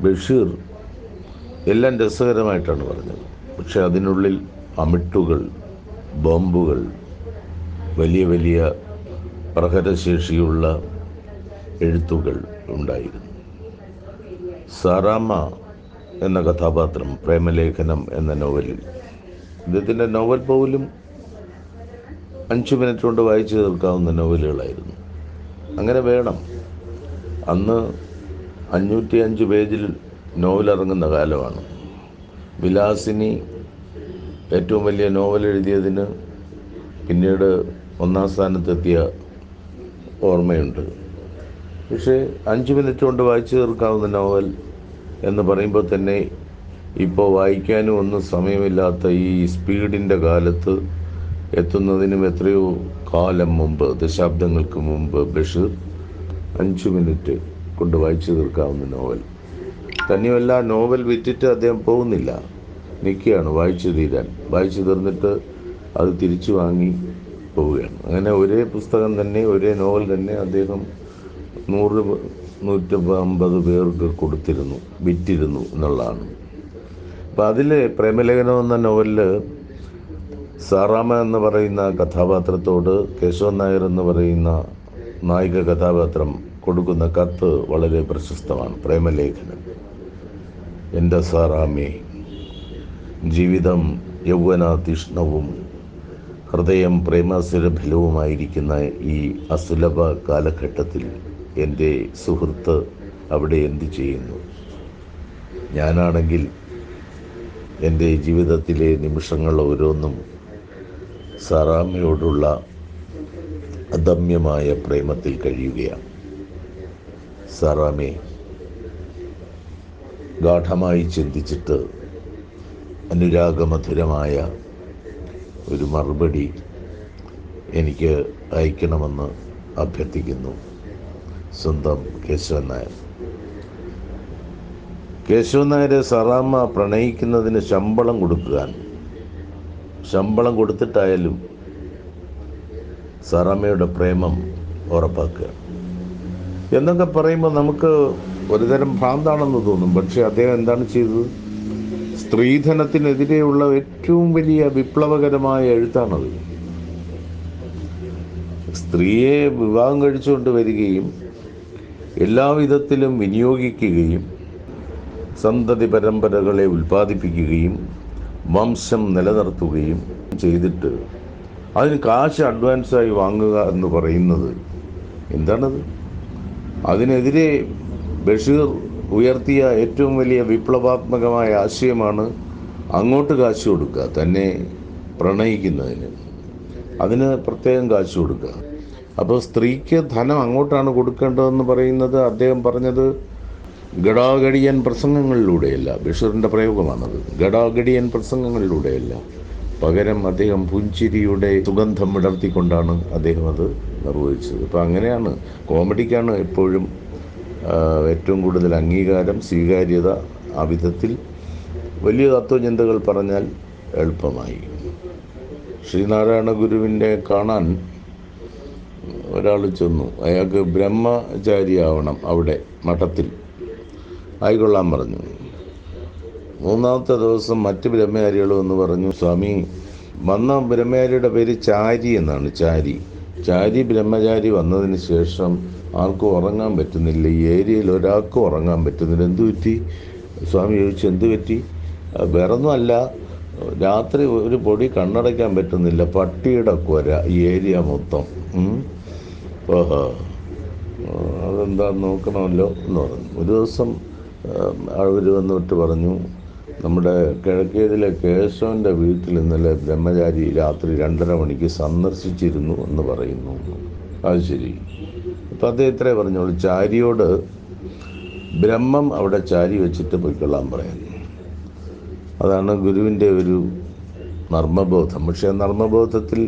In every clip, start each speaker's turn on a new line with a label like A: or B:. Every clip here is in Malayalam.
A: ബഷീർ എല്ലാം രസകരമായിട്ടാണ് പറഞ്ഞത്. പക്ഷെ അതിനുള്ളിൽ അമിട്ടുകൾ ബോംബുകൾ വലിയ വലിയ പ്രഹരശേഷിയുള്ള എഴുത്തുകൾ ഉണ്ടായിരുന്നു. സാറാമ്മ എന്ന കഥാപാത്രം പ്രേമലേഖനം എന്ന നോവലിൽ. ഇദ്ദേഹത്തിന്റെ നോവൽ പോലും അഞ്ച് മിനിറ്റ് കൊണ്ട് വായിച്ചു തീർക്കാവുന്ന നോവലുകളായിരുന്നു. അങ്ങനെ വേണം. അന്ന് അഞ്ഞൂറ്റി അഞ്ച് പേജിൽ നോവലിറങ്ങുന്ന കാലമാണ്. വിലാസിനി ഏറ്റവും വലിയ നോവൽ എഴുതിയതിന് പിന്നീട് ഒന്നാം സ്ഥാനത്തെത്തിയ ഓർമ്മയുണ്ട്. പക്ഷേ അഞ്ച് മിനിറ്റ് കൊണ്ട് വായിച്ചു തീർക്കാവുന്ന നോവൽ എന്ന് പറയുമ്പോൾ തന്നെ ഇപ്പോൾ വായിക്കാനും ഒന്നും സമയമില്ലാത്ത ഈ സ്പീഡിന്റെ കാലത്ത് എത്തുന്നതിനും എത്രയോ കാലം മുമ്പ് ദശാബ്ദങ്ങൾക്ക് മുമ്പ് ബഷീർ അഞ്ച് മിനിറ്റ് കൊണ്ട് വായിച്ചു തീർക്കാവുന്ന നോവൽ. തന്നെയുമല്ല നോവൽ വിറ്റിട്ട് അദ്ദേഹം പോകുന്നില്ല. നിൽക്കുകയാണ് വായിച്ചു തീരാൻ. വായിച്ചു തീർന്നിട്ട് അത് തിരിച്ചു വാങ്ങി പോവുകയാണ്. അങ്ങനെ ഒരേ പുസ്തകം തന്നെ ഒരേ നോവൽ തന്നെ അദ്ദേഹം നൂറ് നൂറ്റി അമ്പത് പേർക്ക് കൊടുത്തിരുന്നു വിറ്റിരുന്നു എന്നുള്ളതാണ്. അപ്പം അതിൽ പ്രേമലേഖനം എന്ന നോവലിൽ സാറാമ എന്ന് പറയുന്ന കഥാപാത്രത്തോട് കേശവൻ നായർ എന്ന് പറയുന്ന നായിക കഥാപാത്രം കൊടുക്കുന്ന കത്ത് വളരെ പ്രശസ്തമാണ്. പ്രേമലേഖനം. എന്റെ സാറാമേ ജീവിതം യൗവനാതീഷ്ണവും ഹൃദയം പ്രേമാസുരഫലവുമായിരിക്കുന്ന ഈ അസുലഭ കാലഘട്ടത്തിൽ എന്റെ സുഹൃത്ത് അവിടെ എന്തു ചെയ്യുന്നു? ഞാനാണെങ്കിൽ എന്റെ ജീവിതത്തിലെ നിമിഷങ്ങൾ ഓരോന്നും സാറാമ്മയോടുള്ള അദമ്യമായ പ്രേമത്തിൽ കഴിയുകയാണ്. സാറാമേ ഗാഠമായി ചിന്തിച്ചിട്ട് അനുരാഗമധുരമായ ഒരു മറുപടി എനിക്ക് അയക്കണമെന്ന് അഭ്യർത്ഥിക്കുന്നു. സ്വന്തം കേശവൻ നായർ. കേശവൻ നായരെ സറാമ്മ പ്രണയിക്കുന്നതിന് ശമ്പളം കൊടുക്കാൻ ശമ്പളം കൊടുത്തിട്ടായാലും സാറാമ്മയുടെ പ്രേമം ഉറപ്പാക്കുക. എന്നൊക്കെ പറയുമ്പോൾ നമുക്ക് ഒരുതരം ഭ്രാന്താണെന്ന് തോന്നും. പക്ഷെ അദ്ദേഹം എന്താണ് ചെയ്തത്? സ്ത്രീധനത്തിനെതിരെയുള്ള ഏറ്റവും വലിയ വിപ്ലവകരമായ എഴുത്താണത്. സ്ത്രീയെ വിവാഹം കഴിച്ചുകൊണ്ട് വരികയും എല്ലാവിധത്തിലും വിനിയോഗിക്കുകയും സന്തതി പരമ്പരകളെ ഉൽപ്പാദിപ്പിക്കുകയും വംശം നിലനിർത്തുകയും ചെയ്തിട്ട് അതിന് കാശ് അഡ്വാൻസായി വാങ്ങുക എന്ന് പറയുന്നത് എന്താണത്? അതിനെതിരെ ബഷീർ ഉയർത്തിയ ഏറ്റവും വലിയ വിപ്ലവാത്മകമായ ആശയമാണ് അങ്ങോട്ട് കാശ് കൊടുക്കുക തന്നെ പ്രണയിക്കുന്നതിന്. അതിന് പ്രത്യേകം കാശ് കൊടുക്കുക. അപ്പോൾ സ്ത്രീക്ക് ധനം അങ്ങോട്ടാണ് കൊടുക്കേണ്ടതെന്ന് പറയുന്നത് അദ്ദേഹം പറഞ്ഞത് ഗടാഗടിയൻ പ്രസംഗങ്ങളിലൂടെയല്ല. ബഷീറിന്റെ പ്രയോഗമാണത്. ഗടാഗടിയൻ പ്രസംഗങ്ങളിലൂടെയല്ല. പകരം അദ്ദേഹം പുഞ്ചിരിയുടെ സുഗന്ധം വിടർത്തിക്കൊണ്ടാണ് അദ്ദേഹം അത് നിർവഹിച്ചത്. അപ്പോൾ അങ്ങനെയാണ് കോമഡിക്കാണ് എപ്പോഴും ഏറ്റവും കൂടുതൽ അംഗീകാരം സ്വീകാര്യത ആ വിധത്തിൽ വലിയ തത്വചിന്തകൾ പറഞ്ഞാൽ എളുപ്പമായി. ശ്രീനാരായണ ഗുരുവിനെ കാണാൻ ഒരാൾ ചെന്നു. അയാൾക്ക് ബ്രഹ്മചാരിയാവണം അവിടെ മഠത്തിൽ. ആയിക്കൊള്ളാൻ പറഞ്ഞു. മൂന്നാമത്തെ ദിവസം മറ്റ് ബ്രഹ്മചാരികളും എന്ന് പറഞ്ഞു സ്വാമി വന്ന ബ്രഹ്മചാരിയുടെ പേര് ചാരി എന്നാണ് ചാരി. ചാരി ബ്രഹ്മചാരി വന്നതിന് ശേഷം ആർക്കും ഉറങ്ങാൻ പറ്റുന്നില്ല. ഈ ഏരിയയിൽ ഒരാൾക്കും ഉറങ്ങാൻ പറ്റുന്നില്ല. എന്തു പറ്റി? സ്വാമി ചോദിച്ചു എന്ത് പറ്റി? വേറൊന്നുമല്ല. രാത്രി ഒരു പൊടി കണ്ണടയ്ക്കാൻ പറ്റുന്നില്ല. പട്ടിയുടെ കൊര ഈ ഏരിയ മൊത്തം. ഓഹോ. അതെന്താ നോക്കണമല്ലോ എന്ന് പറഞ്ഞു. ഒരു ദിവസം അവർ വന്നിട്ട് പറഞ്ഞു നമ്മുടെ കിഴക്കേതിലെ കേശവന്റെ വീട്ടിൽ ഇന്നലെ ബ്രഹ്മചാരി രാത്രി രണ്ടര മണിക്ക് സന്ദർശിച്ചിരുന്നു എന്ന് പറയുന്നു. അത് ശരി. അപ്പം അദ്ദേഹം ഇത്രേ പറഞ്ഞോളൂ. ചാരിയോട് ബ്രഹ്മം അവിടെ ചാരി വെച്ചിട്ട് പൊയ്ക്കൊള്ളാൻ പറയാൻ അതാണ് ഗുരുവിന്റെ ഒരു നർമ്മബോധം. പക്ഷേ നർമ്മബോധത്തിൽ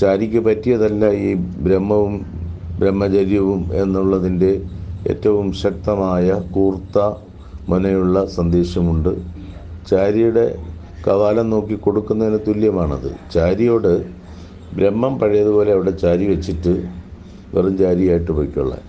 A: ചാരിക്ക് പറ്റിയതല്ല ഈ ബ്രഹ്മവും ബ്രഹ്മചര്യവും എന്നുള്ളതിന്റെ ഏറ്റവും ശക്തമായ കൂർത്ത മുനയുള്ള സന്ദേശമുണ്ട്. ചാരിയുടെ കവാലം നോക്കി കൊടുക്കുന്നതിന് തുല്യമാണത്. ചാരിയോട് ബ്രഹ്മം പഴയതുപോലെ അവിടെ ചാരി വെച്ചിട്ട് വെറും ചാരിയായിട്ട് പോയിക്കൊള്ളാൻ.